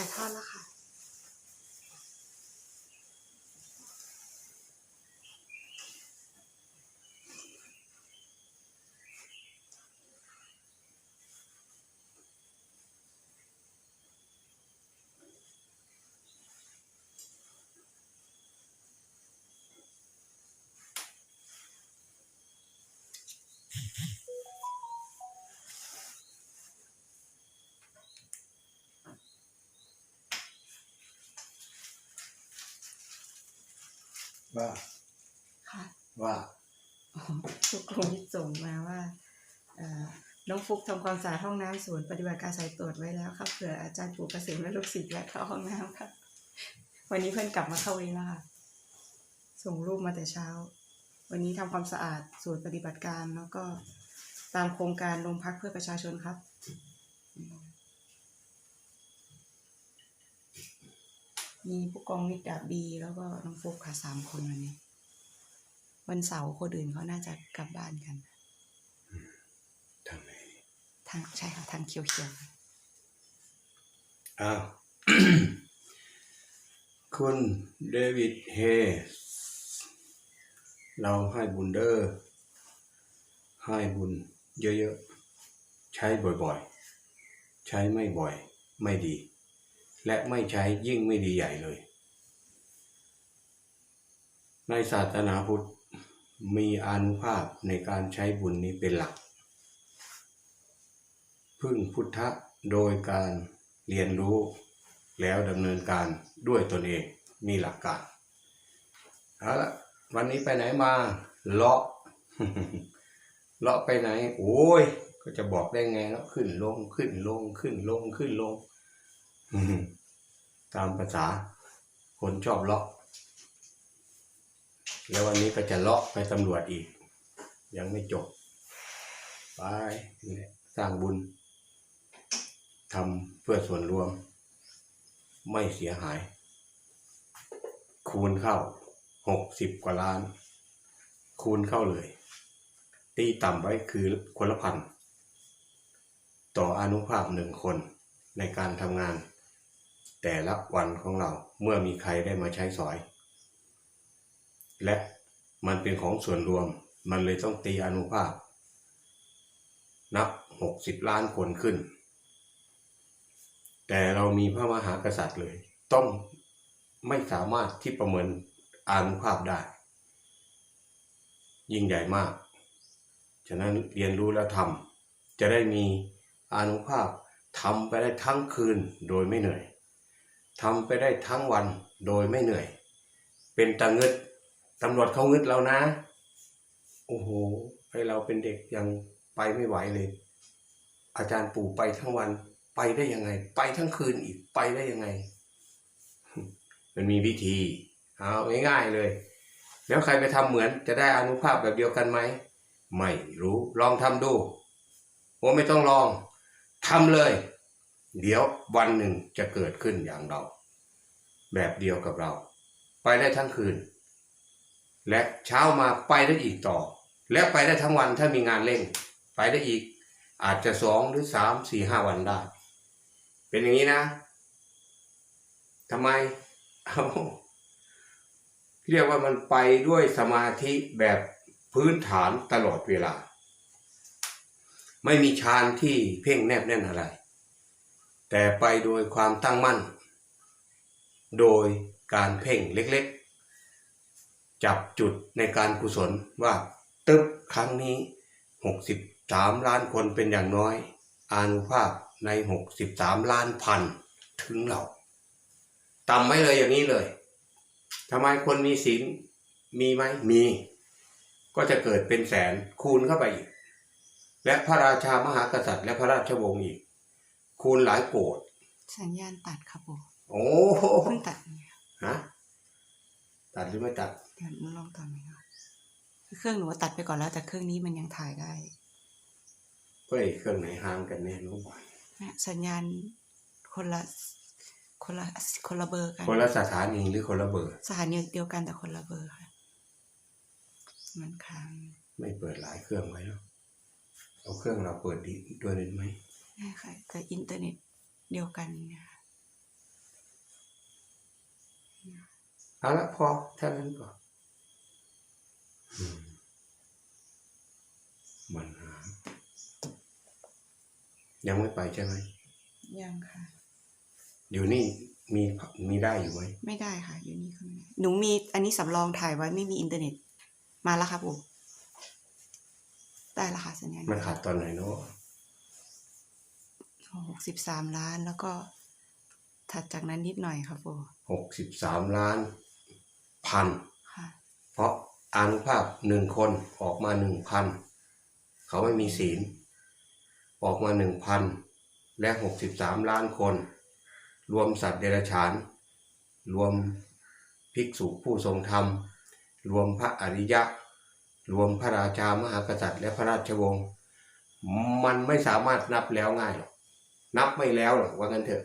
ถ่ายทอดแล้วค่ะ ว่าค่ะว่าทุกคนที่ส่งมาว่าเอ่อน้องฟุกทำความสะอาดห้องน้ำศูนย์ปฏิบัติการสายตรวจไว้แล้วครับเผื่ออาจารย์ปู่เกษมและลูกศิษย์แวะเข้าห้องน้ำครับวันนี้เพื่อนกลับมาเข้าเองแล้วค่ะ ส่งรูปมาแต่เช้า วันนี้ทำความสะอาดศูนย์ปฏิบัติการแล้วก็ตามโครงการโรงพักเพื่อประชาชนครับอืม มีผู้กองวิทย์ดาบดีแล้วก็น้องฟุกค่ะสามคนวันนี้ วันเสาร์คนอื่นเขาน่าจะกลับบ้านกันทำไมทางใช่ค่ะทางเขียวอ้าว คุณเดวิดเฮสเราให้บุญเดอร์ ให้บุญเยอะๆ ใช้บ่อยๆ ใช้ไม่บ่อย ไม่ดี และไม่ใช้ยิ่งไม่ดีใหญ่เลย ในศาสนาพุทธมีอนุภาพในการใช้บุญนี้เป็นหลัก พึ่งพุทธะโดยการเรียนรู้แล้วดำเนินการด้วยตนเองมีหลักการเอาละวันนี้ไปไหนมาเลาะเลาะไปไหน โอ้ย ก็จะบอกได้ไงแล้วขึ้นลงขึ้นลงขึ้นลงขึ้นลง ตามภาษา คนชอบเลาะ แล้ววันนี้ก็จะเลาะไปตำรวจอีก ยังไม่จบ ไปสร้างบุญทำเพื่อส่วนรวม ไม่เสียหาย คูณเข้าหกสิบกว่าล้าน คูณเข้าเลย ตีต่ำไว้คือคนละพันต่ออนุภาพหนึ่งคนในการทำงาน แต่ละวันของเราเมื่อมีใครได้มาใช้สอย และมันเป็นของส่วนรวมมันเลยต้องตีอนุภาพ นับหกสิบล้านคนขึ้น แต่เรามีพระมหากษัตริย์เลย ต้องไม่สามารถที่ประเมินอานุภาพได้ ยิ่งใหญ่มาก ฉะนั้นเรียนรู้แล้วทำจะได้มีอานุภาพทำไปได้ทั้งคืนโดยไม่เหนื่อย ทำไปได้ทั้งวันโดยไม่เหนื่อย เป็นตะงึดตำรวจเขางึดเรานะ โอ้โห ให้เราเป็นเด็กยังไปไม่ไหวเลย อาจารย์ปู่ไปทั้งวัน ไปได้ยังไง ไปทั้งคืนอีกไปได้ยังไง มันมีวิธีเอาง่ายๆเลย แล้วใครไปทำเหมือนจะได้อานุภาพแบบเดียวกันไหมไม่รู้ลองทำดูโอ้ไม่ต้องลองทำเลย เดี๋ยววันหนึ่งจะเกิดขึ้นอย่างเรา แบบเดียวกับเรา ไปได้ทั้งคืน และเช้ามาไปได้อีกต่อ และไปได้ทั้งวันถ้ามีงานเร่ง ไปได้อีก อาจจะสองหรือสามสี่ห้าวันได้ เป็นอย่างนี้นะทำไมเอาเรียกว่ามันไปด้วยสมาธิแบบพื้นฐานตลอดเวลา ไม่มีฌานที่เพ่งแนบแน่นอะไร แต่ไปโดยความตั้งมั่น โดยการเพ่งเล็กๆ จับจุดในการกุศลว่าตึบครั้งนี้หกสิบสามล้านคนเป็นอย่างน้อยอานุภาพในหกสิบสามล้านพันถึงเราต่ำไม่เลยอย่างนี้เลยทำไมคนมีศีลมีไหมมี ก็จะเกิดเป็นแสนคูณเข้าไปอีก และพระราชามหากษัตริย์และพระราชวงศ์อีก คูณหลายโกรธๆสัญญาณตัดครับผมโอ้โหเพิ่งตัดเนี่ยฮะตัดหรือไม่ตัดเดี๋ยวหนูลองตัดไหมครับเครื่องหนูตัดไปก่อนแล้วแต่เครื่องนี้มันยังถ่ายได้เฮ้ยเครื่องไหนห่างกันแน่รู้บ่เนี่ยสัญญาณคนละคนละคนละเบอร์กันคนละสถานีหรือคนละเบอร์สถานีเดียวกันแต่คนละเบอร์ค่ะมันค้างไม่เปิดหลายเครื่องไว้แล้วเอาเครื่องเราเปิดดีด้วยได้ไหม ใช่ค่ะแต่อินเทอร์เน็ตเดียวกันเนี่ยค่ะเอาละพอเท่านั้นก่อนอืมมันหา ยังไม่ไปใช่ไหมยังค่ะ อยู่นี่มีมีได้อยู่ไหมไม่ได้ค่ะ อยู่นี่ก็ไม่ได้หนูมีอันนี้สำรองถ่ายไว้ไม่มีอินเทอร์เน็ต มาแล้วครับผมได้แล้วค่ะสัญญาณมันขาดตอนไหนเนาะ หกสิบสามล้านแล้วก็ ถัดจากนั้นนิดหน่อยครับโบหกสิบสามล้านพัน ค่ะ เพราะอานุภาพหนึ่งคนออกมาหนึ่งพันเขาไม่มีศีล ออกมาหนึ่งพันและหกสิบสามล้านคน รวมสัตว์เดรัจฉาน รวมภิกษุผู้ทรงธรรม รวมพระอริยะ รวมพระราชามหากษัตริย์และพระราชวงศ์มันไม่สามารถนับแล้วง่ายหรอก นับไม่แล้วหรอกว่างั้นเถอะ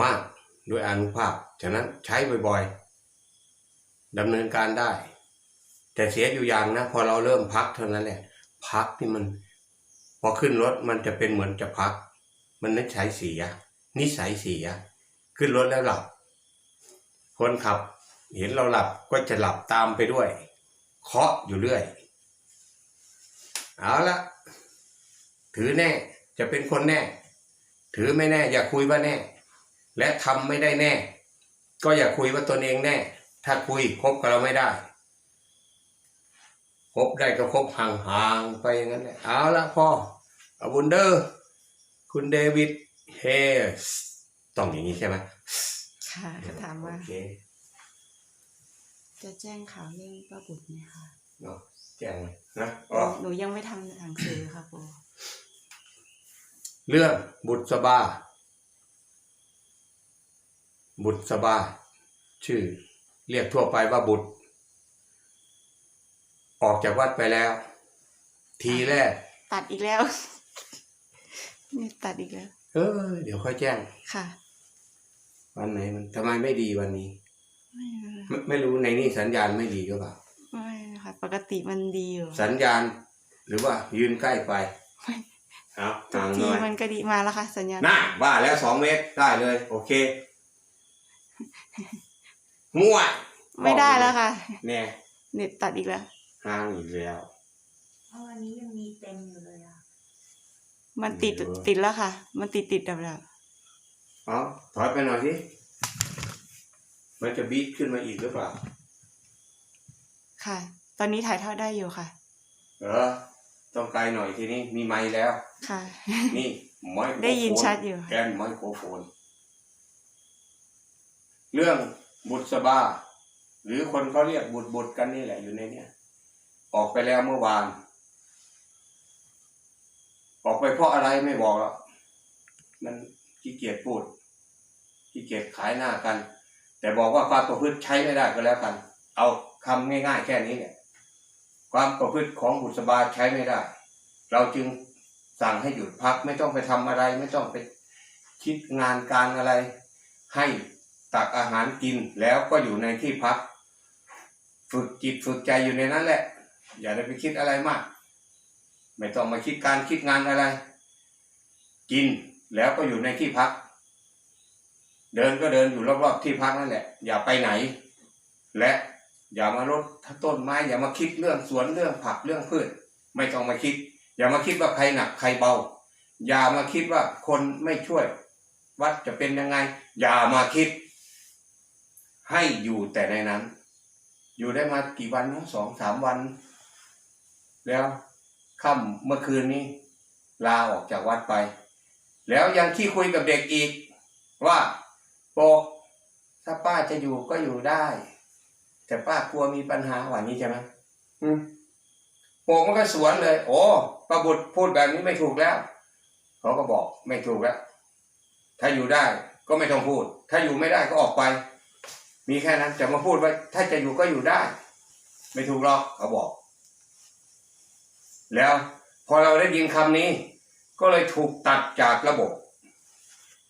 มากโดยอนุภาพ ฉะนั้นใช้บ่อยๆดำเนินการได้ แต่เสียอยู่อย่างนะ พอเราเริ่มพักเท่านั้นแหละ พักนี่มัน พอขึ้นรถมันจะเป็นเหมือนจะพัก มันนิสัยเสีย นิสัยเสีย ขึ้นรถแล้วหลับ คนขับ เห็นเราหลับก็จะหลับตามไปด้วย เคาะอยู่เรื่อย เอาละถือแน่ จะเป็นคนแน่ ถือไม่แน่ อย่าคุยว่าแน่ และทำไม่ได้แน่ ก็อย่าคุยว่าตนเองแน่ ถ้าคุยคบกับเราไม่ได้คบได้ก็คบห่างๆไปอย่างนั้นแหละเอาละพ่ออาบุญเดอร์คุณเดวิดเฮสต้องอย่างนี้ใช่ไหมค่ะเขาถามว่าโอเคจะแจ้งข่าวเรื่องป้าบุตรไหมคะเนาะแจ้งเลยนะอ๋อหนูยังไม่ทำหนังสือค่ะโบ เรื่องบุตรสบา บุตรสบา ชื่อ เรียกทั่วไปว่าบุตร ออกจากวัดไปแล้ว ทีแรก ตัดอีกแล้ว นี่ตัดอีกแล้ว เออ เดี๋ยวค่อยแจ้ง ค่ะ วันไหนมันทำไมไม่ดีวันนี้ ไม่รู้ไม่ไม่รู้ในนี่สัญญาณไม่ดีหรือเปล่า ไม่ค่ะ ปกติมันดีอยู่ สัญญาณ หรือว่ายืนใกล้ไป ไม่ เอาห่างหทีน่อยมันก็ดีมาแล้วค่ะสัญญาณน่าว่าแล้วสองเมตรได้เลย โอเค มั่วไม่ได้แล้วค่ะ เนี่ยเน็ตตัดอีกแล้วห่างอีกแล้ว เพราะวันนี้ยังมีเต็มอยู่เลยอะมันติดไม่รู้ติดแล้วค่ะ มันติดติดดับดับเอาถอยไปหน่อยสิมันจะบีทขึ้นมาอีกหรือเปล่า ค่ะ ตอนนี้ถ่ายทอดได้อยู่ค่ะ เออ ต้องไกลหน่อยทีนี้มีไม้แล้ว ค่ะ นี่ไมโครโฟนได้ยินชัดอยู่ แกนไมโครโฟน เรื่องบุตรสบา หรือคนเขาเรียกบุตรบุตรกันนี่แหละอยู่ในเนี้ยออกไปแล้วเมื่อวาน ออกไปเพราะอะไรไม่บอกหรอกมันขี้เกียจพูดขี้เกียจขายหน้ากัน แต่บอกว่าความประพฤติใช้ไม่ได้ก็แล้วกัน เอาคำง่ายๆแค่นี้เนี่ย ความประพฤติของบุตรบาใช้ไม่ได้ เราจึงสั่งให้หยุดพักไม่ต้องไปทำอะไร ไม่ต้องไปคิดงานการอะไร ให้ตักอาหารกินแล้วก็อยู่ในที่พัก ฝึกจิตฝึกใจอยู่ในนั้นแหละ อย่าได้ไปคิดอะไรมาก ไม่ต้องมาคิดการคิดงานอะไร กินแล้วก็อยู่ในที่พัก เดินก็เดินอยู่รอบๆที่พักนั่นแหละ อย่าไปไหน และ อย่ามารดต้นไม้อย่ามาคิดเรื่องสวนเรื่องผักเรื่องพืช ไม่ต้องมาคิด อย่ามาคิดว่าใครหนักใครเบา อย่ามาคิดว่าคนไม่ช่วย วัดจะเป็นยังไง อย่ามาคิด ให้อยู่แต่ในนั้น อยู่ได้มากี่วันสองสามวัน แล้วค่ำเมื่อคืนนี้ ลาออกจากวัดไป แล้วยังขี้คุยกับเด็กอีกว่าโปกถ้าป้าจะอยู่ก็อยู่ได้ แต่ป้ากลัวมีปัญหาว่านี้ใช่ไหมอืมโปกมันก็สวนเลย โอ้ป้าบุตรพูดแบบนี้ไม่ถูกแล้วเขาก็บอกไม่ถูกแล้ว ถ้าอยู่ได้ก็ไม่ต้องพูด ถ้าอยู่ไม่ได้ก็ออกไป มีแค่นั้นจะมาพูดว่า ถ้าจะอยู่ก็อยู่ได้ ไม่ถูกหรอกเขาบอก แล้วพอเราได้ยินคำนี้ ก็เลยถูกตัดจากระบบ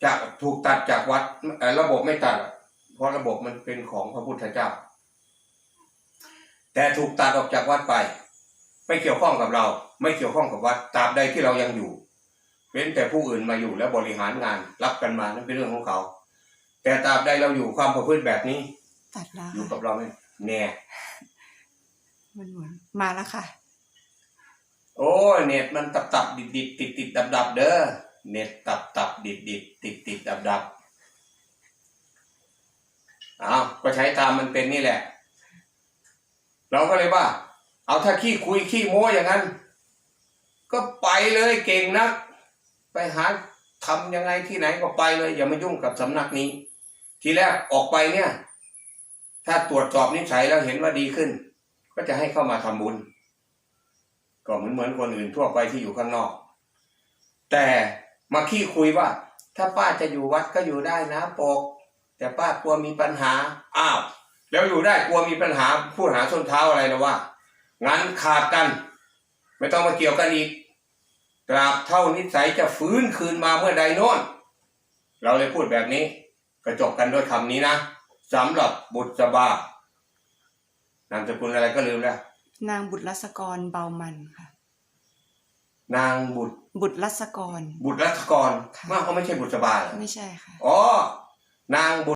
จากถูกตัดจากวัดเอ่อระบบไม่ตัดหรอกเพราะระบบมันเป็นของพระพุทธเจ้า แต่ถูกตัดออกจากวัดไป ไม่เกี่ยวข้องกับเรา ไม่เกี่ยวข้องกับวัดตราบใดที่เรายังอยู่เว้นแต่ผู้อื่นมาอยู่แล้วบริหารงานรับกันมานั่นเป็นเรื่องของเขา แต่ตราบใดเราอยู่ความประพฤติแบบนี้ตัดแล้วอยู่กัค่ะบเราไหมแน่มันหมุนมาแล้วค่ะ โอ้ยเน็ตมันตับตับดิดดิดติดติดดับดับเด้อเน็ตตับตับดิดดิดติดติดดับดับอ้าวก็ใช้ตามมันเป็นนี่แหละ เราก็เลยว่า เอาถ้าขี้คุยขี้โม้อย่างนั้น ก็ไปเลยเก่งนัก ไปหาทำยังไงที่ไหนก็ไปเลย อย่ามายุ่งกับสำนักนี้ ทีแรกออกไปเนี่ย ถ้าตรวจสอบนิสัยแล้วเห็นว่าดีขึ้น ก็จะให้เข้ามาทำบุญ ก็เหมือนเหมือนคนอื่นทั่วไปที่อยู่ข้างนอก แต่มาขี้คุยว่า ถ้าป้าจะอยู่วัดก็อยู่ได้นะปก แต่ป้ากลัวมีปัญหาอ้าว แล้วอยู่ได้กลัวมีปัญหาพูดหาส้นเท้าอะไรนะว่า งั้นขาดกัน ไม่ต้องมาเกี่ยวกันอีกตราบเท่านิสัยจะฟื้นคืนมาเมื่อใดโน้นเราเลยพูดแบบนี้ก็จบกันด้วยคำนี้นะสำหรับบุตรบานามสกุลอะไรก็ลืมแล้วนางบุตรรัศกรเบามันค่ะ นางบุตร บุตรรัศกร บุตรรัชกรค่ะมากเขาไม่ใช่บุตรบาเหรอไม่ใช่ค่ะอ๋อนางบุ